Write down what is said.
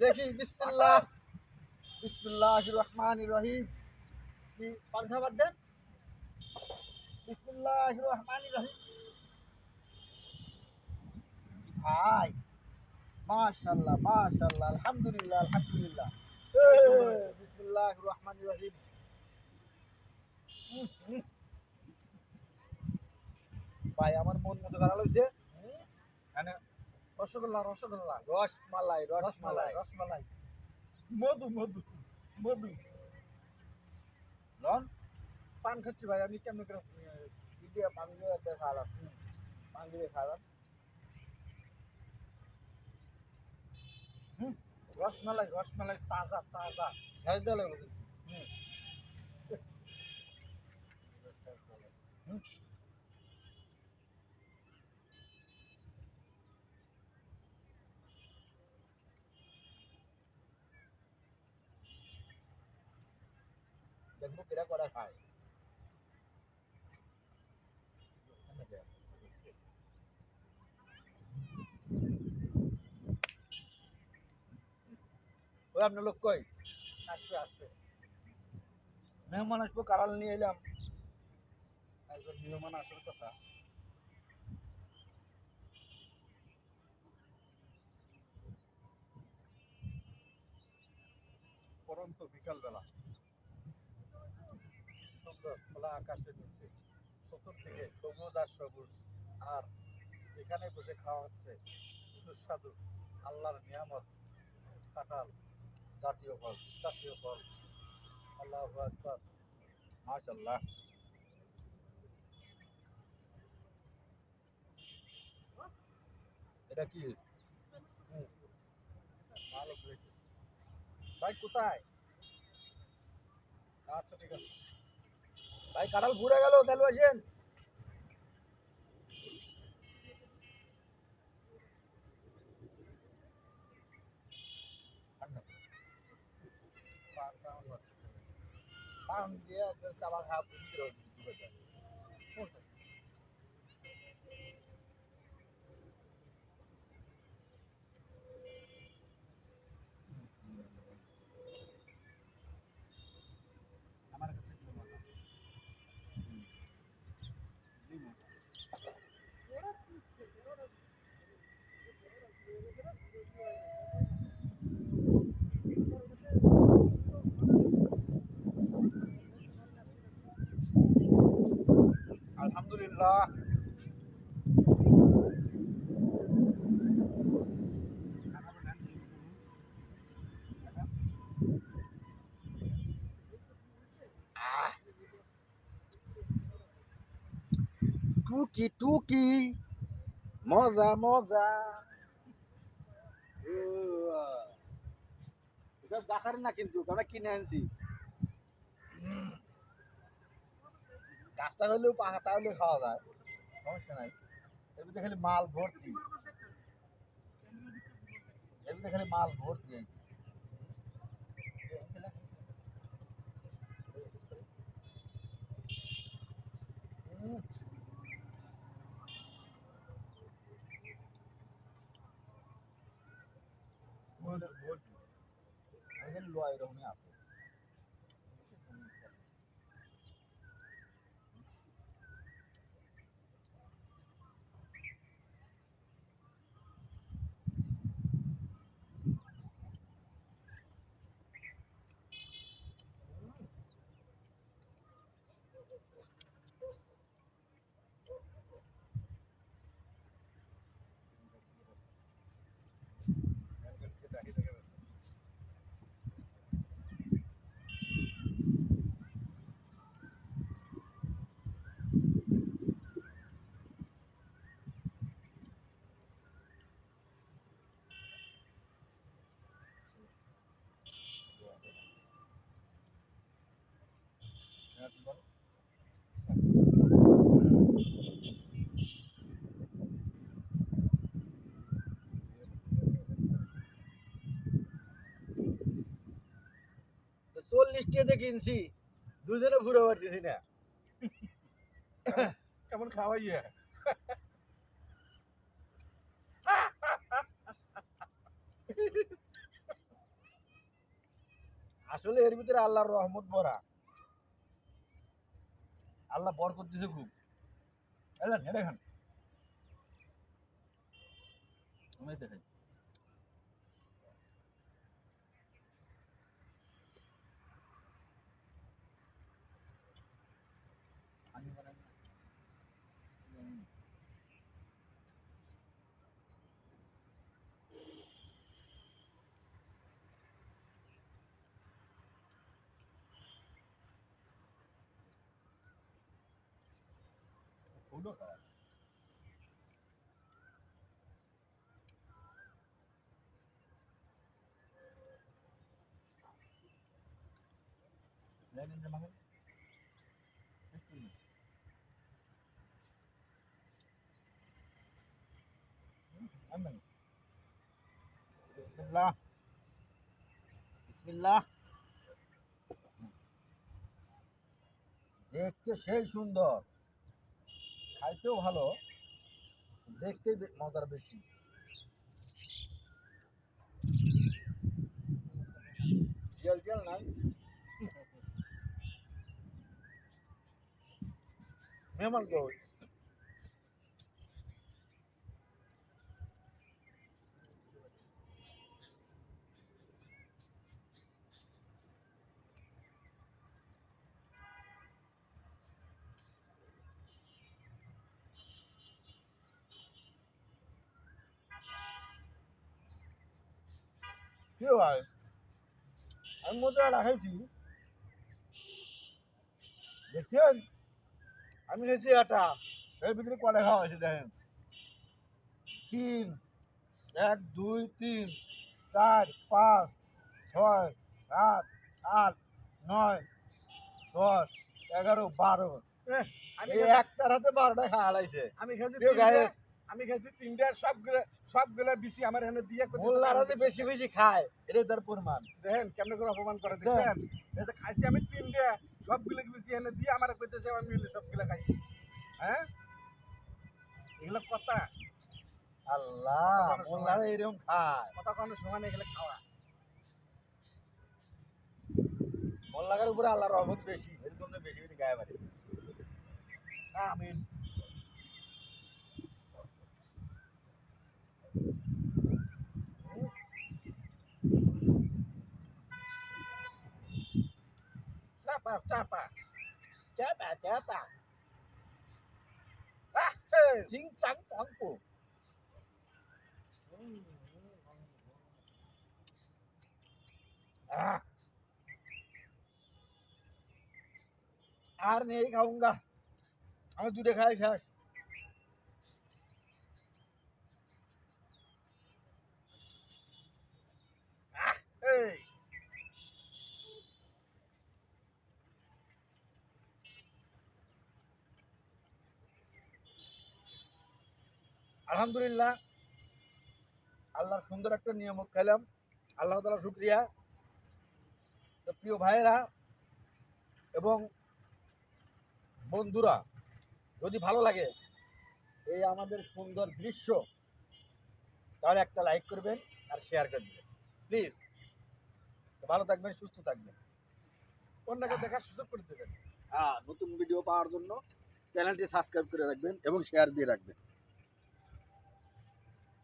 দেখি বিসমিল্লাহ বিসমিল্লাহ রহমান রহিম কি পাংখা দেন বিসমিল্লাহ। রহমান রহিম ভাই, মাশাল্লাহ মাশাল্লাহ, আলহামদুলিল্লাহ আলহামদুলিল্লাহ। বিসমিল্লাহ রহমান রহিম ভাই, আমার মন মতো খারাপ হয়েছে মানে রসগোল্লা রসগোল্লা রসমালাই রসমালাই। রসমালাই মধু মধু মধু। লন? পান খাচ্ছি ভাই আমি কেমন করে দিয়ে পানি দিয়ে খাওয়ালাম পানি দিয়ে খাওয়ালাম রসমালাই রসমালাই তাজা তাজা। ছেড়ে দেওয়া লাগবে। কিন্তু। দেখব করা খায়। মেহমান আসব নিয়ে এলাম। একজন নিয়মান আসার কথা। বিকালবেলা। খোলা আকাশের নিচে চতুর্দিকে সবুজ আর সবুজ, আর এখানে বসে খাওয়া হচ্ছে সুস্বাদু, আল্লাহর নিয়ামত, কাঁঠাল জাতীয় ফল জাতীয় ফল। আল্লাহ আকবার। মাশাল্লাহ এটা কি? ভাই, কোথায়? আচ্ছা ঠিক আছে। ভাই কাঁঠাল ঘুরে গেল তাহলে আসেন পান। দিয়ে আবার খাওয়া ভিতরে ঢুকে যায় আমার কাছে এগুলো মজা। এই মজা। আলহামদুলিল্লাহ। টুকি টুকি মজা মজা। এটা দেখার না কিন্তু আমরা কিনে আনছি। গাছটা হলেও পাহাটা হলেও খাওয়া যায়, সমস্যা নাই। এর মধ্যে খালি মাল ভর্তি। এর মধ্যে খালি মাল ভর্তি रहो मैं आपको কিনছি। দুজনে ঘুরে না। কেমন খাওয়াই আসলে এর ভিতরে আল্লাহর রহমত বরা আল্লাহ বর করতেছে খুব। দেখেন। Udah kan? Lain yang makan. Amin. Bismillah. Bismillah. দেখতে সেই সুন্দর খাইতেও ভালো দেখতে মজার বেশি। জল জল নাই। মেহমান কই? কি আমি মজা রাখাইছি দেখছেন আমি খেয়েছি এটা এর ভিতরে কটা খাওয়া হয়েছে দেখেন। তিন এক দুই তিন চার পাঁচ ছয় সাত আট নয় দশ এগারো বারো। একটার হাতে বারোটা খাওয়া লাইছে আমি গায়েস আমি খাইছি তিনটা সবগুলা সবগুলা বেশি আমার এখানে দিয়ে। মোল্লার হাতে বেশি বেশি খায় এটাই তার প্রমাণ। দেখেন কেমনে করে অপমান করে দেখছেন? দেখছেন? এই যে খাইছি আমি তিনটা সবগুলো বেশি এনে দিয়ে আমার কইতেছে আমি মিলে সবগুলা খাইছি। হ্যাঁ? এগুলো কথা। আল্লাহ মোল্লারা এরকম খায়। কথা কোনো সময় নেই এগুলো খাওয়া। মোল্লাগার উপরে আল্লাহর রহমত বেশি এর জন্য বেশি বেশি গায়ে বাড়ে। আমি Chapa, chapa. Chapa, chapa. À, dính trắng quán củ. À. आर नहीं खाऊंगा हाँ तू दिखाए सर Hey! আলহামদুলিল্লাহ, আল্লাহর সুন্দর একটা নিয়ামত খেলাম আল্লাহ তালা শুক্রিয়া। তো প্রিয় ভাইয়েরা এবং বন্ধুরা, যদি ভালো লাগে এই আমাদের সুন্দর দৃশ্য, তাহলে একটা লাইক করবেন আর শেয়ার করে দেবেন। প্লিজ, ভালো থাকবেন, সুস্থ থাকবেন। অন্যকে দেখার সুযোগ করে দেবেন। হ্যাঁ নতুন ভিডিও পাওয়ার জন্য চ্যানেলটি সাবস্ক্রাইব করে রাখবেন এবং শেয়ার দিয়ে রাখবেন।